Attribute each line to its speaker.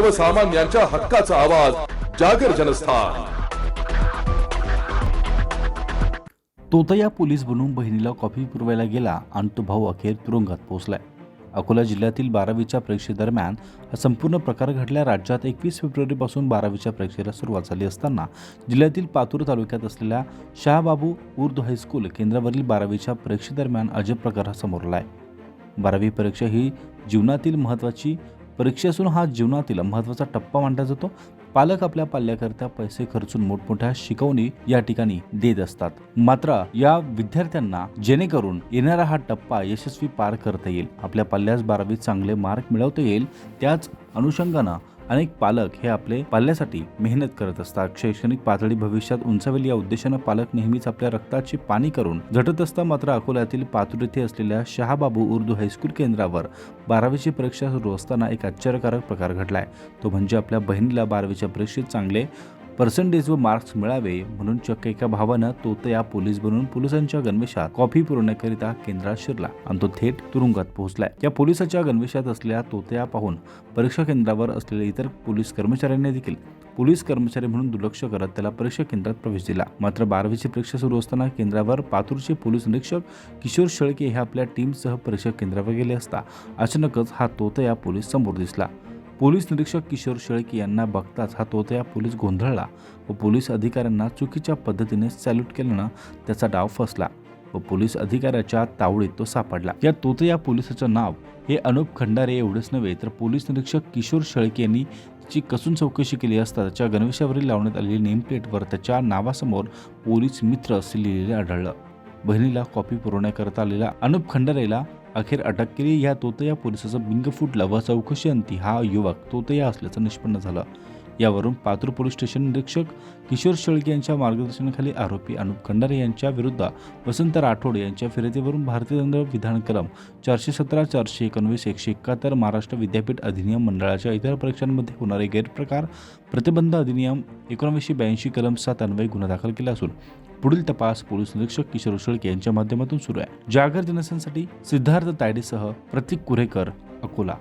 Speaker 1: सर्वसामान्यांच्या हक्काचा आवाज जागर जनस्थान.
Speaker 2: तोतया पोलीस बनून बहिणीला कॉफी पुरवायला गेला आणि तो भाऊ अखेर तुरुंगात पोहोचलाय. अकोला जिल्ह्यातील बारावीच्या परीक्षेदरम्यान हा संपूर्ण प्रकार घडला राज्यात एकवीस फेब्रुवारीपासून बारावीच्या परीक्षेला सुरुवात झाली असताना जिल्ह्यातील पातूर तालुक्यात असलेल्या शहाबाबू उर्दू हायस्कूल केंद्रावरील बारावीच्या परीक्षेदरम्यान अजब प्रकार हा समोरला आहे. बारावी परीक्षा ही जीवनातील महत्त्वाची परीक्षा असून हा जीवनातील महत्त्वाचा टप्पा मानला जातो. पालक आपल्या पाल्याकरता पैसे खर्चून मोठमोठ्या शिकवणी या ठिकाणी देत असतात. मात्र या विद्यार्थ्यांना जेणेकरून येणारा हा टप्पा यशस्वी पार करता येईल. आपल्या पाल्यास बारावीत चांगले मार्क मिळवता येईल. त्याच अनुषंगानं अनेक पालक हे आपले पाल्यासाठी मेहनत करत असतात. शैक्षणिक पातळी भविष्यात उंचावेल या उद्देशानं पालक नेहमीच आपल्या रक्ताची पाणी करून झटत असता मात्र अकोल्यातील पातूर येथे असलेल्या शहाबाबू उर्दू हायस्कूल केंद्रावर बारावीची परीक्षा सुरू असताना एक आश्चर्यकारक प्रकार घडलाय. तो म्हणजे आपल्या बहिणीला बारावीच्या परीक्षेत चांगले पर्सेंटेज व मार्क्स मिळावे म्हणून चक्क एका भावानं तोतया पोलीस बनून पोलिसांच्या गणवेशात कॉफी पुरवण्याकरिता केंद्रात शिरला आणि तो थेट तुरुंगात पोहोचलाय. या पोलिसाच्या गणवेशात असलेल्या तोतया पाहून परीक्षा केंद्रावर असलेल्या इतर पोलीस कर्मचाऱ्यांनी देखील पोलीस कर्मचारी म्हणून दुर्लक्ष करत त्याला परीक्षा केंद्रात प्रवेश दिला. मात्र बारावीची परीक्षा सुरू असताना केंद्रावर पातूरचे पोलीस निरीक्षक किशोर शेळके हे आपल्या टीमसह परीक्षा केंद्रावर गेले असता अचानकच हा तोतया पोलीस समोर दिसला. पोलीस निरीक्षक किशोर शेळके यांना बघताच हा तोतया पोलीस गोंधळला व पोलीस अधिकाऱ्यांना चुकीच्या पद्धतीने सॅल्यूट केल्यानं त्याचा डाव फसला व पोलीस अधिकाऱ्याच्या तावडीत तो सापडला. या तोतया पोलिसाचं नाव हे अनुप खंडारे एवढेच नव्हे तर पोलीस निरीक्षक किशोर शेळके यांनी ची कसून चौकशी केली असता त्याच्या गणवेशावरील लावण्यात आलेली नेमप्लेटवर त्याच्या नावासमोर पोलीस मित्र असे लिहिलेले आढळलं. बहिणीला कॉपी पुरवण्याकरता आलेल्या अनुप खंडारेला अखेर अटक केली. या तोतया पोलिसाचा बिंग फुटला व चौकशी अंती हा युवक तोतया असल्याचं निष्पन्न झालं. यावरून पातूर पोलीस स्टेशन निरीक्षक किशोर शेळके यांच्या मार्गदर्शनाखाली आरोपी अनुप खंडारे यांच्या विरुद्ध वसंत राठोड यांच्या फिरतीवरून भारतीय दंड विधान कलम चारशे सतरा चारशे एकोणवीस एकशे एकाहत्तर महाराष्ट्र विद्यापीठ अधिनियम मंडळाच्या इतर परीक्षांमध्ये होणारे गैरप्रकार प्रतिबंध अधिनियम एकोणवीसशे ब्याऐंशी कलम सात अन्वये गुन्हा दाखल केला असून पुढील तपास पोलीस निरीक्षक किशोर शेळके यांच्या माध्यमातून सुरू आहे. जागर जनसेसाठी सिद्धार्थ तायडेसह प्रतीक कुरेकर अकोला.